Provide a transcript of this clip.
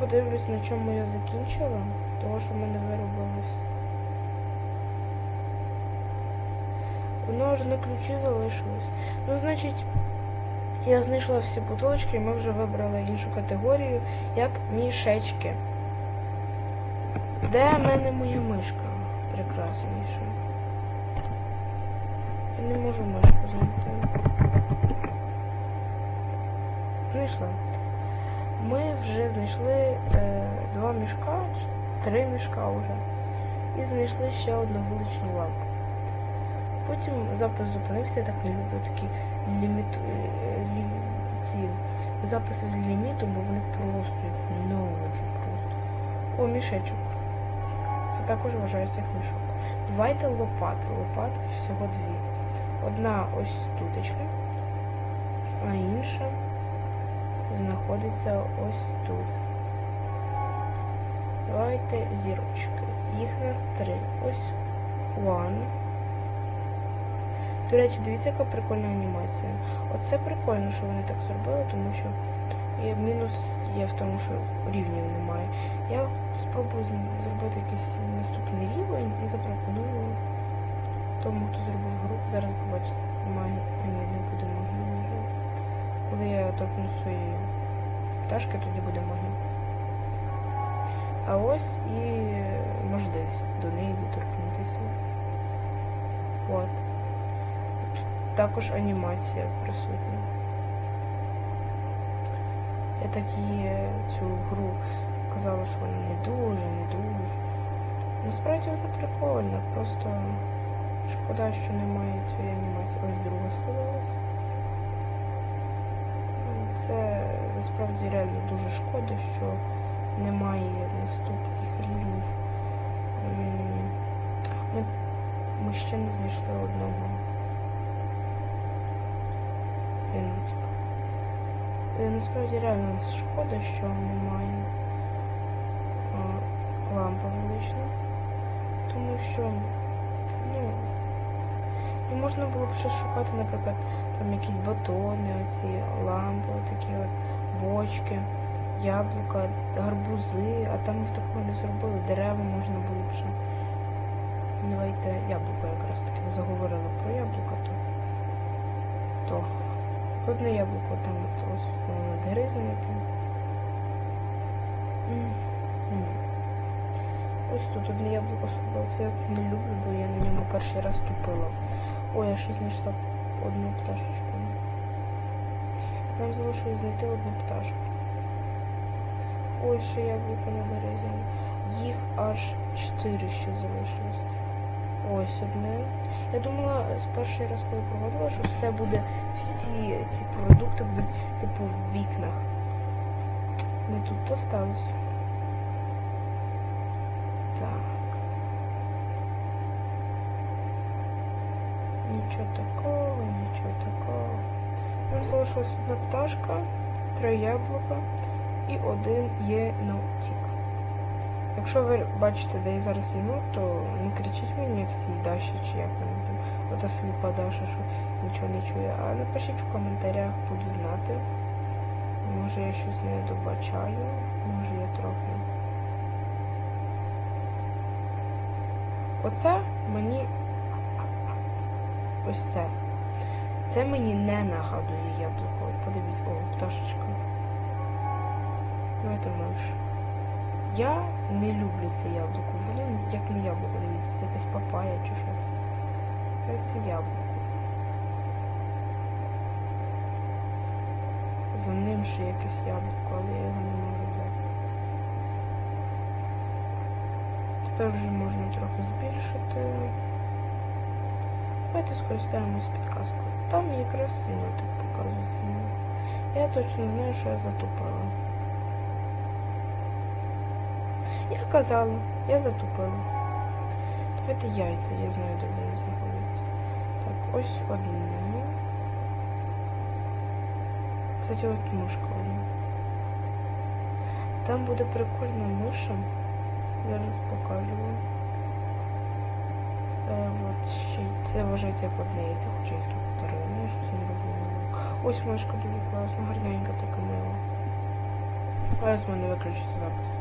Подивлюсь, на чому я закінчила, того, що в мене виробилось. Воно ж на ключі залишилось. Ну, значить, я знайшла всі бутилочки, і ми вже вибрали іншу категорію, як мішечки. Де в мене моя мишка? Прекрасніша. Я не можу мишку знайти. Знайшла. Вже знайшли е, два мішка, три мішка вже. І знайшли ще одну вуличну лавку. Потім запис зупинився, я так не люблю такі ліміт, е, лі, ці записи з лімітом, бо вони просто ненавиджу просто. О, мішечок. Це також вважається як мішок. Давайте лопати. Лопати всього дві. Одна ось тутечка, а інша знаходиться ось тут. Давайте зірочки. Їх нас три. Ось one. До речі, дивіться, яка прикольна анімація. Оце прикольно, що вони так зробили, тому що є мінус є в тому, що рівнів немає. Я спробую зробити якийсь наступний рівень і запропоную тому, хто зробив гру. Зараз побачите магію. Ні, не буде жаль. Коли я торкну свої пташки, тоді буде магія. А ось і можливість до неї доторкнутися. От. Тут також анімація присутня. Я так її цю гру казала, що вона не дуже, не дуже. Насправді вона прикольна, просто шкода, що немає цієї анімації. Ось друга сховалась. Це насправді реально дуже шкода, що немає наступних рівнів. Ми, ми ще не знайшли одного піночка. Е, Насправді реально шкода, що немає а, лампи тому що ну, і можна було б ще шукати, наприклад, там якісь батони, оці лампи, такі от бочки, яблука, гарбузи, а там ми такого не зробили. Дерева можна було б ще. Давайте яблуко якраз таки ви заговорили про яблука, то. то. Одне яблуко там от ось. М, м. Ось тут одне яблуко сховалося, я це не люблю, бо я на ньому перший раз тупила. Ой, я ще знайшла одну пташечку. Нам залишилось знайти одну пташку. Ой, ще яблуко на березі. Їх аж чотири ще залишилось. Ось одне. Я думала з перший раз, коли проводила, що все буде, всі ці продукти будуть типу в вікнах. Не тут то сталося. Так. Нічого такого, нічого такого. Нам залишилась одна пташка, три яблука і один єнотик. Якщо ви бачите, де я зараз єнот, то не кричіть мені, як цій Даші, чи як вона там, ота сліпа Даша, що нічого не чує. А напишіть в коментарях, буду знати. Може я щось не добачаю, може я трохи. Оце мені ось це. Це мені не нагадує яблуко. Подивіться, о, пташечка. Давайте миш. Я не люблю це яблуко. Блін, як не яблуко, дивіться, це якась папая чи щось. Це яблуко. За ним ще якесь яблуко, але я його не можу взяти. Тепер вже можна трохи збільшити. Давайте скористаємось підказкою. Там якраз синотик показується. Я точно знаю, що я затупила. Я казала, я затупила. Давайте яйця, я знаю, де вони знаходяться. Так, ось одне. Кстати, от мишка одна. Там буде прикольна миша. Зараз покажу вам. Е, от ще це вважається одне хоча їх тут три. Ну, я щось не розумію. Ось мишка дуже класна, гарненька така мила. Зараз в мене виключиться запис.